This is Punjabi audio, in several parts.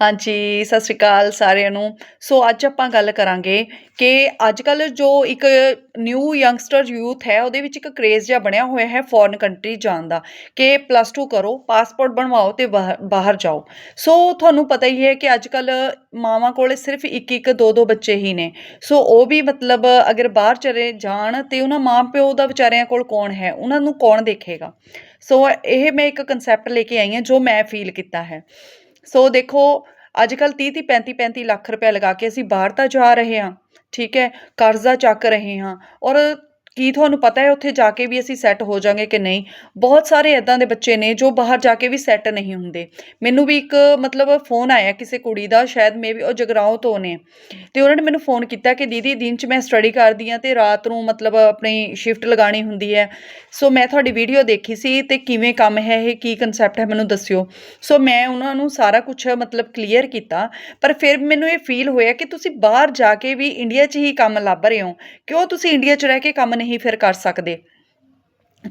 ਹਾਂਜੀ, ਸਤਿ ਸ਼੍ਰੀ ਅਕਾਲ ਸਾਰਿਆਂ ਨੂੰ। ਸੋ ਅੱਜ ਆਪਾਂ ਗੱਲ ਕਰਾਂਗੇ ਕਿ ਅੱਜ ਕੱਲ ਜੋ ਇੱਕ ਨਿਊ ਯੰਗਸਟਰ ਯੂਥ ਹੈ, ਉਹਦੇ ਵਿੱਚ ਇੱਕ ਕ੍ਰੇਜ਼ ਜਿਹਾ ਬਣਿਆ ਹੋਇਆ ਹੈ ਫੋਰਨ ਕੰਟਰੀ ਜਾਣ ਦਾ ਕਿ ਪਲੱਸ 2 ਕਰੋ ਪਾਸਪੋਰਟ ਬਣਵਾਓ ਤੇ ਬਾਹਰ ਬਾਹਰ ਜਾਓ। ਸੋ ਤੁਹਾਨੂੰ ਪਤਾ ਹੀ ਹੈ ਕਿ ਅੱਜ ਕੱਲ ਮਾਵਾਂ ਕੋਲ ਸਿਰਫ ਇੱਕ ਇੱਕ, ਦੋ ਦੋ ਬੱਚੇ ਹੀ ਨੇ। ਸੋ ਉਹ ਵੀ ਮਤਲਬ ਅਗਰ ਬਾਹਰ ਚਲੇ ਜਾਣ ਤੇ ਉਹਨਾਂ ਮਾਂ ਪਿਓ ਦਾ ਵਿਚਾਰਿਆਂ ਕੋਲ ਕੌਣ ਹੈ, ਉਹਨਾਂ ਨੂੰ ਕੌਣ ਦੇਖੇਗਾ? ਸੋ ਇਹ ਮੈਂ ਇੱਕ ਕਨਸੈਪਟ ਲੈ ਕੇ ਆਈ ਹਾਂ ਜੋ ਮੈਂ ਫੀਲ ਕੀਤਾ ਹੈ। ਸੋ ਦੇਖੋ ਅੱਜ ਕੱਲ 30 30 35 35 ਲੱਖ ਰੁਪਏ ਲਗਾ ਕੇ ਅਸੀਂ ਬਾਹਰ ਤਾਂ ਜਾ ਰਹੇ ਹਾਂ, ਠੀਕ ਹੈ, ਕਰਜ਼ਾ ਚੱਕ ਰਹੇ ਹਾਂ ਔਰ ਕੀ ਤੁਹਾਨੂੰ ਪਤਾ ਹੈ ਉੱਥੇ ਜਾ ਕੇ ਵੀ ਅਸੀਂ ਸੈੱਟ ਹੋ ਜਾਾਂਗੇ ਕਿ ਨਹੀਂ? ਬਹੁਤ ਸਾਰੇ ਇਦਾਂ ਦੇ ਬੱਚੇ ਨੇ ਜੋ ਬਾਹਰ ਜਾ ਕੇ ਵੀ ਸੈੱਟ ਨਹੀਂ ਹੁੰਦੇ। ਮੈਨੂੰ ਵੀ ਇੱਕ ਮਤਲਬ ਫੋਨ ਆਇਆ ਕਿਸੇ ਕੁੜੀ ਦਾ, ਸ਼ਾਇਦ ਮੇਬੀ ਉਹ ਜਗਰਾਉਂ ਤੋਂ ਨੇ। ਤੇ ਉਹਨਾਂ ਨੇ ਮੈਨੂੰ ਫੋਨ ਕੀਤਾ ਕਿ ਦੀਦੀ ਦਿਨ 'ਚ ਮੈਂ ਸਟੱਡੀ ਕਰਦੀ ਆ ਤੇ ਰਾਤ ਨੂੰ ਮਤਲਬ ਆਪਣੀ ਸ਼ਿਫਟ ਲਗਾਣੀ ਹੁੰਦੀ ਹੈ। ਸੋ ਮੈਂ ਤੁਹਾਡੀ ਵੀਡੀਓ ਦੇਖੀ ਸੀ ਤੇ ਕਿਵੇਂ ਕੰਮ ਹੈ ਇਹ, ਕੀ ਕਨਸੈਪਟ ਹੈ ਮੈਨੂੰ ਦੱਸਿਓ। ਸੋ ਮੈਂ ਉਹਨਾਂ ਨੂੰ ਸਾਰਾ ਕੁਝ ਮਤਲਬ ਕਲੀਅਰ ਕੀਤਾ, ਪਰ ਫਿਰ ਮੈਨੂੰ ਇਹ ਫੀਲ ਹੋਇਆ ਕਿ ਤੁਸੀਂ ਬਾਹਰ ਜਾ ਕੇ ਵੀ ਇੰਡੀਆ 'ਚ ਹੀ ਕੰਮ ਲੱਭ ਰਹੇ ਹੋ। ਕਿਉਂ ਤੁਸੀਂ ਇੰਡੀਆ 'ਚ ਰਹਿ ਕੇ ਕੰਮ ਨਹੀਂ ਫਿਰ ਕਰ ਸਕਦੇ।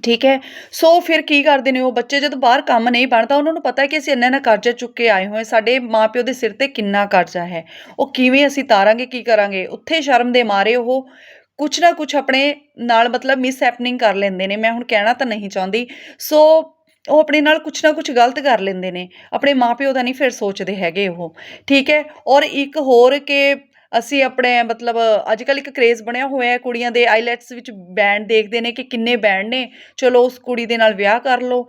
ਠੀਕ ਹੈ? ਸੋ ਫਿਰ ਕੀ ਕਰਦੇ ਨੇ ਉਹ ਬੱਚੇ? ਜਦੋਂ ਬਾਹਰ ਕੰਮ ਨਹੀਂ ਬਣਦਾ, ਉਹਨਾਂ ਨੂੰ ਪਤਾ ਹੈ ਕਿ ਅਸੀਂ ਇੰਨਾ ਨਾ ਕਰਜ਼ਾ ਚੁੱਕ ਕੇ ਆਏ ਹੋਏ ਸਾਡੇ ਮਾਪਿਓ ਦੇ ਸਿਰ ਤੇ ਕਿੰਨਾ ਕਰਜ਼ਾ ਹੈ। ਉਹ ਕਿਵੇਂ ਅਸੀਂ ਤਾਰਾਂਗੇ, ਕੀ ਕਰਾਂਗੇ? ਉੱਥੇ ਸ਼ਰਮ ਦੇ ਮਾਰੇ ਉਹ। ਕੁਛ ਨਾ ਕੁਛ ਆਪਣੇ ਨਾਲ ਮਤਲਬ ਮਿਸ ਹੈਪਨਿੰਗ ਕਰ ਲੈਂਦੇ ਨੇ। ਮੈਂ ਹੁਣ ਕਹਿਣਾ ਤਾਂ ਨਹੀਂ ਚਾਹੁੰਦੀ। ਸੋ ਉਹ ਆਪਣੇ ਨਾਲ ਕੁਛ ਨਾ ਕੁਛ ਗਲਤ ਕਰ ਲੈਂਦੇ ਨੇ। ਆਪਣੇ ਮਾਪਿਓ ਦਾ ਨਹੀਂ ਫਿਰ ਸੋਚਦੇ ਹੈਗੇ ਉਹ। ਠੀਕ ਹੈ? ਔਰ ਇੱਕ ਹੋਰ ਕਿ ਅਸੀਂ ਆਪਣੇ, ਮਤਲਬ ਅੱਜ ਕੱਲ ਇੱਕ ਕਰੇਜ਼ ਬਣਿਆ ਹੋਇਆ ਕੁੜੀਆਂ ਦੇ ਆਈਲੈਟਸ ਵਿੱਚ ਬੈਂਡ ਦੇਖਦੇ ਨੇ ਕਿ ਕਿੰਨੇ ਬੈਂਡ ਨੇ। ਚਲੋ, ਉਸ ਕੁੜੀ ਦੇ ਨਾਲ ਵਿਆਹ ਕਰ ਲਓ,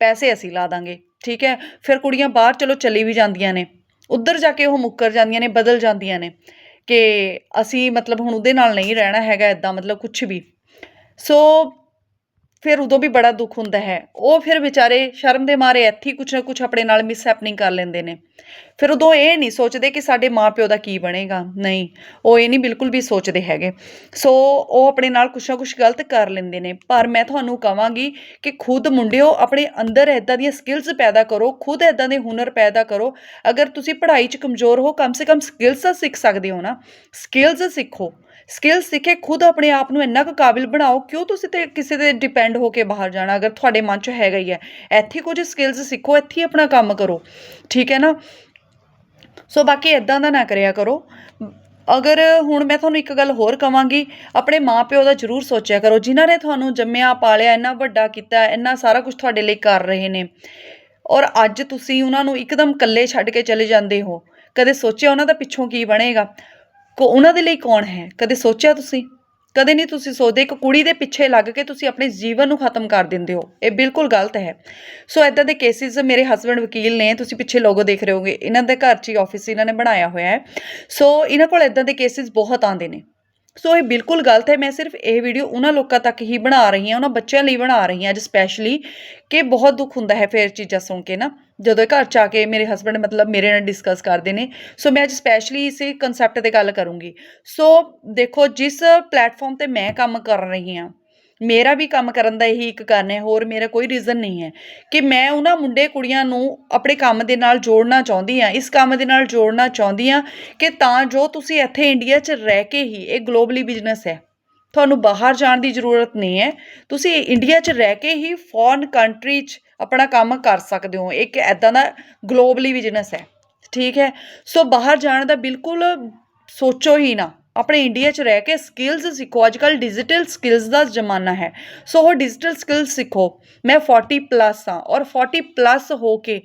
ਪੈਸੇ ਅਸੀਂ ਲਾ ਦਾਂਗੇ, ਠੀਕ ਹੈ? ਫਿਰ ਕੁੜੀਆਂ ਬਾਹਰ ਚਲੋ ਚਲੀ ਵੀ ਜਾਂਦੀਆਂ ਨੇ। ਉੱਧਰ ਜਾ ਕੇ ਉਹ ਮੁੱਕਰ ਜਾਂਦੀਆਂ ਨੇ, ਬਦਲ ਜਾਂਦੀਆਂ ਨੇ ਕਿ ਅਸੀਂ ਮਤਲਬ ਹੁਣ ਉਹਦੇ ਨਾਲ ਨਹੀਂ ਰਹਿਣਾ ਹੈਗਾ ਇਦਾਂ ਮਤਲਬ ਕੁਝ ਵੀ। ਸੋ ਫਿਰ ਉਦੋਂ ਵੀ ਬੜਾ ਦੁੱਖ ਹੁੰਦਾ ਹੈ। ਉਹ ਫਿਰ ਵਿਚਾਰੇ ਸ਼ਰਮ ਦੇ ਮਾਰੇ ਇੱਥੇ ਹੀ ਕੁਛ ਨਾ ਕੁਛ ਆਪਣੇ ਨਾਲ ਮਿਸ ਹੈਪਨਿੰਗ ਕਰ ਲੈਂਦੇ ਨੇ। ਫਿਰ ਉਦੋਂ ਇਹ ਨਹੀਂ ਸੋਚਦੇ ਕਿ ਸਾਡੇ ਮਾਪਿਓ ਦਾ ਕੀ ਬਣੇਗਾ। ਨਹੀਂ, ਉਹ ਇਹ ਨਹੀਂ ਬਿਲਕੁਲ ਵੀ ਸੋਚਦੇ ਹੈਗੇ। ਸੋ ਉਹ ਆਪਣੇ ਨਾਲ ਕੁਛ ਨਾ ਕੁਛ ਗਲਤ ਕਰ ਲੈਂਦੇ ਨੇ। ਪਰ ਮੈਂ ਤੁਹਾਨੂੰ ਕਹਾਂਗੀ ਕਿ ਖੁਦ ਮੁੰਡਿਓ, ਆਪਣੇ ਅੰਦਰ ਇਦਾਂ ਦੀਆਂ ਸਕਿੱਲਸ ਪੈਦਾ ਕਰੋ, ਖੁਦ ਇਦਾਂ ਦੇ ਹੁਨਰ ਪੈਦਾ ਕਰੋ। ਅਗਰ ਤੁਸੀਂ ਪੜ੍ਹਾਈ 'ਚ ਕਮਜ਼ੋਰ ਹੋ, ਕਮ ਸੇ ਕਮ ਸਕਿੱਲਸ ਸਿੱਖ ਸਕਦੇ ਹੋ ਨਾ। ਸਕਿੱਲਸ ਸਿੱਖੋ। ਸਕਿੱਲ ਸਿੱਖੇ, ਖੁਦ ਆਪਣੇ ਆਪ ਨੂੰ ਇੰਨਾ ਕੁ ਕਾਬਿਲ ਬਣਾਓ, ਕਿਉਂ ਤੁਸੀਂ ਤੇ ਕਿਸੇ ਤੇ ਡਿਪੈਂਡ ਹੋ ਕੇ ਬਾਹਰ ਜਾਣਾ? ਅਗਰ ਤੁਹਾਡੇ ਮਨ 'ਚ ਹੈਗਾ ਹੀ ਹੈ, ਇੱਥੇ ਕੁਝ ਸਕਿੱਲਸ ਸਿੱਖੋ, ਇੱਥੇ ਆਪਣਾ ਕੰਮ ਕਰੋ, ਠੀਕ ਹੈ ਨਾ? ਸੋ ਬਾਕੀ ਇਦਾਂ ਦਾ ਨਾ ਕਰਿਆ ਕਰੋ। ਅਗਰ ਹੁਣ ਮੈਂ ਤੁਹਾਨੂੰ ਇੱਕ ਗੱਲ ਹੋਰ ਕਵਾਂਗੀ, ਆਪਣੇ ਮਾਪਿਓ ਦਾ ਜ਼ਰੂਰ ਸੋਚਿਆ ਕਰੋ, ਜਿਨ੍ਹਾਂ ਨੇ ਤੁਹਾਨੂੰ ਜੰਮਿਆ, ਪਾਲਿਆ, ਇੰਨਾ ਵੱਡਾ ਕੀਤਾ, ਇੰਨਾ ਸਾਰਾ ਕੁਝ ਤੁਹਾਡੇ ਲਈ ਕਰ ਰਹੇ ਨੇ, ਔਰ ਅੱਜ ਤੁਸੀਂ ਉਹਨਾਂ ਨੂੰ ਇੱਕਦਮ ਇਕੱਲੇ ਛੱਡ ਕੇ ਚਲੇ ਜਾਂਦੇ ਹੋ, ਕਦੇ ਸੋਚਿਆ ਉਹਨਾਂ ਦਾ ਪਿੱਛੋਂ ਕੀ ਬਣੇਗਾ? ਕੋ ਉਹਨਾਂ ਦੇ ਲਈ ਕੌਣ ਹੈ? ਕਦੇ ਸੋਚਿਆ ਤੁਸੀਂ? ਕਦੇ ਨਹੀਂ ਤੁਸੀਂ ਸੋਚਦੇ ਇੱਕ ਕੁੜੀ ਦੇ ਪਿੱਛੇ ਲੱਗ ਕੇ ਤੁਸੀਂ ਆਪਣੇ ਜੀਵਨ ਨੂੰ ਖਤਮ ਕਰ ਦਿੰਦੇ ਹੋ? ਇਹ ਬਿਲਕੁਲ ਗਲਤ ਹੈ। ਸੋ ਇਦਾਂ ਦੇ ਕੇਸਿਸ ਮੇਰੇ ਹਸਬੰਡ ਵਕੀਲ ਨੇ, ਤੁਸੀਂ ਪਿੱਛੇ ਲੋਗੋ ਦੇਖ ਰਹੇ ਹੋਗੇ ਇਹਨਾਂ ਦੇ ਘਰ 'ਚ ਹੀ ਆਫਿਸ ਇਹਨਾਂ ਨੇ ਬਣਾਇਆ ਹੋਇਆ ਹੈ। ਸੋ ਇਹਨਾਂ ਕੋਲ ਇਦਾਂ ਦੇ ਕੇਸਿਸ ਬਹੁਤ ਆਉਂਦੇ ਨੇ। ਸੋ ਇਹ ਬਿਲਕੁਲ ਗਲਤ ਹੈ। ਮੈਂ ਸਿਰਫ ਇਹ ਵੀਡੀਓ ਉਹਨਾਂ ਲੋਕਾਂ ਤੱਕ ਹੀ ਬਣਾ ਰਹੀ ਹਾਂ, ਉਹਨਾਂ ਬੱਚਿਆਂ ਲਈ ਬਣਾ ਰਹੀ ਹਾਂ ਅੱਜ ਸਪੈਸ਼ਲੀ ਕਿ ਬਹੁਤ ਦੁੱਖ ਹੁੰਦਾ ਹੈ ਫਿਰ ਚੀਜ਼ਾਂ ਸੁਣ ਕੇ ਨਾ। ਜਦੋਂ ਘਰ ਚ ਆ ਕੇ ਮੇਰੇ ਹਸਬੰਡ ਮਤਲਬ ਮੇਰੇ ਨਾਲ ਡਿਸਕਸ ਕਰਦੇ ਨੇ ਸੋ ਮੈਂ ਅੱਜ ਸਪੈਸ਼ਲੀ ਇਸੇ ਕਨਸੈਪਟ ਤੇ ਗੱਲ ਕਰੂੰਗੀ। ਸੋ ਦੇਖੋ, ਜਿਸ ਪਲੇਟਫਾਰਮ ਤੇ ਮੈਂ ਕੰਮ ਕਰ ਰਹੀ ਹਾਂ, ਮੇਰਾ ਵੀ ਕੰਮ ਕਰਨ ਦਾ ਇਹੀ ਇੱਕ ਕਾਰਨ ਹੈ, ਹੋਰ ਮੇਰਾ ਕੋਈ ਰੀਜ਼ਨ ਨਹੀਂ ਹੈ ਕਿ ਮੈਂ ਉਹਨਾਂ ਮੁੰਡੇ ਕੁੜੀਆਂ ਨੂੰ ਆਪਣੇ ਕੰਮ ਦੇ ਨਾਲ ਜੋੜਨਾ ਚਾਹੁੰਦੀ ਆ ਇਸ ਕੰਮ ਦੇ ਨਾਲ ਜੋੜਨਾ ਚਾਹੁੰਦੀ ਆ ਕਿ ਤਾਂ ਜੋ ਤੁਸੀਂ ਇੱਥੇ ਇੰਡੀਆ 'ਚ ਰਹਿ ਕੇ ਹੀ ਇਹ ਗਲੋਬਲੀ ਬਿਜ਼ਨਸ ਹੈ। ਤੁਹਾਨੂੰ ਬਾਹਰ ਜਾਣ ਦੀ ਜ਼ਰੂਰਤ ਨਹੀਂ ਹੈ, ਤੁਸੀਂ ਇੰਡੀਆ 'ਚ ਰਹਿ ਕੇ ਹੀ ਫੋਰਨ ਕੰਟਰੀ 'ਚ ਆਪਣਾ ਕੰਮ ਕਰ ਸਕਦੇ ਹੋ। ਇੱਕ ਐਦਾਂ ਦਾ ਗਲੋਬਲੀ ਬਿਜ਼ਨਸ ਹੈ। ਠੀਕ ਹੈ? ਸੋ ਬਾਹਰ ਜਾਣ ਦਾ ਬਿਲਕੁਲ ਸੋਚੋ ਹੀ ਨਾ। ਆਪਣੇ ਇੰਡੀਆ 'ਚ ਰਹਿ ਕੇ ਸਕਿੱਲਸ ਸਿੱਖੋ। ਅੱਜ ਕੱਲ ਡਿਜੀਟਲ ਸਕਿੱਲਸ ਦਾ ਜ਼ਮਾਨਾ ਹੈ। ਸੋ ਉਹ ਡਿਜੀਟਲ ਸਕਿੱਲਸ ਸਿੱਖੋ। ਮੈਂ 40 ਪਲੱਸ ਹਾਂ। ਔਰ 40 ਪਲੱਸ ਹੋ ਕੇ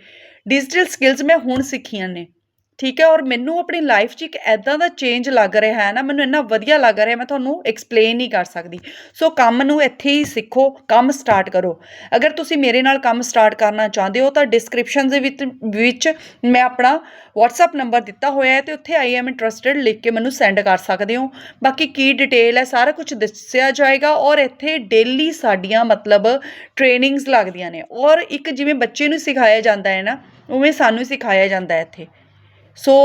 ਡਿਜੀਟਲ ਸਕਿੱਲਸ ਮੈਂ ਹੁਣ ਸਿੱਖੀਆਂ ਨੇ। ਠੀਕ ਹੈ, ਔਰ ਮੈਨੂੰ ਆਪਣੀ ਲਾਈਫ 'ਚ ਇੱਕ ਐਦਾਂ ਦਾ ਚੇਂਜ ਲੱਗ ਰਿਹਾ ਹੈ ਨਾ, ਮੈਨੂੰ ਇੰਨਾ ਵਧੀਆ ਲੱਗ ਰਿਹਾ, ਮੈਂ ਤੁਹਾਨੂੰ ਐਕਸਪਲੇਨ ਨਹੀਂ ਕਰ ਸਕਦੀ। ਸੋ ਕੰਮ ਨੂੰ ਇੱਥੇ ਹੀ ਸਿੱਖੋ, ਕੰਮ ਸਟਾਰਟ ਕਰੋ। ਅਗਰ ਤੁਸੀਂ ਮੇਰੇ ਨਾਲ ਕੰਮ ਸਟਾਰਟ ਕਰਨਾ ਚਾਹੁੰਦੇ ਹੋ, ਤਾਂ ਡਿਸਕ੍ਰਿਪਸ਼ਨ ਦੇ ਵਿੱਚ ਵਿੱਚ ਮੈਂ ਆਪਣਾ WhatsApp ਨੰਬਰ ਦਿੱਤਾ ਹੋਇਆ ਹੈ ਤੇ ਉੱਥੇ ਆਈ ਐਮ ਇੰਟਰਸਟਿਡ ਲਿਖ ਕੇ ਮੈਨੂੰ ਸੈਂਡ ਕਰ ਸਕਦੇ ਹੋ। ਬਾਕੀ ਕੀ ਡਿਟੇਲ ਹੈ, ਸਾਰਾ ਕੁਝ ਦੱਸਿਆ ਜਾਏਗਾ, ਔਰ ਇੱਥੇ ਡੇਲੀ ਸਾਡੀਆਂ ਮਤਲਬ ਟ੍ਰੇਨਿੰਗਸ ਲੱਗਦੀਆਂ ਨੇ। ਔਰ ਇੱਕ ਜਿਵੇਂ ਬੱਚੇ ਨੂੰ ਸਿਖਾਇਆ ਜਾਂਦਾ ਹੈ ਨਾ, ਉਵੇਂ ਸਾਨੂੰ ਸਿਖਾਇਆ ਜਾਂਦਾ ਹੈ ਇੱਥੇ। ਸੋ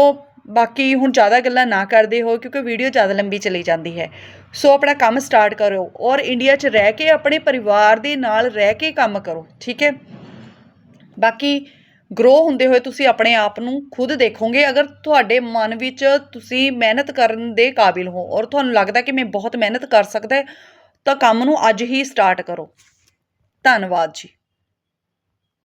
ਬਾਕੀ ਹੁਣ ਜ਼ਿਆਦਾ ਗੱਲਾਂ ਨਾ ਕਰਦੇ ਹੋ ਕਿਉਂਕਿ ਵੀਡੀਓ ਜ਼ਿਆਦਾ ਲੰਬੀ ਚਲੀ ਜਾਂਦੀ ਹੈ। ਸੋ ਆਪਣਾ ਕੰਮ ਸਟਾਰਟ ਕਰੋ ਔਰ ਇੰਡੀਆ 'ਚ ਰਹਿ ਕੇ ਆਪਣੇ ਪਰਿਵਾਰ ਦੇ ਨਾਲ ਰਹਿ ਕੇ ਕੰਮ ਕਰੋ, ਠੀਕ ਹੈ? ਬਾਕੀ ਗਰੋ ਹੁੰਦੇ ਹੋਏ ਤੁਸੀਂ ਆਪਣੇ ਆਪ ਨੂੰ ਖੁਦ ਦੇਖੋਗੇ, ਅਗਰ ਤੁਹਾਡੇ ਮਨ ਵਿੱਚ ਤੁਸੀਂ ਮਿਹਨਤ ਕਰਨ ਦੇ ਕਾਬਿਲ ਹੋ ਔਰ ਤੁਹਾਨੂੰ ਲੱਗਦਾ ਕਿ ਮੈਂ ਬਹੁਤ ਮਿਹਨਤ ਕਰ ਸਕਦਾ, ਤਾਂ ਕੰਮ ਨੂੰ ਅੱਜ ਹੀ ਸਟਾਰਟ ਕਰੋ। ਧੰਨਵਾਦ ਜੀ।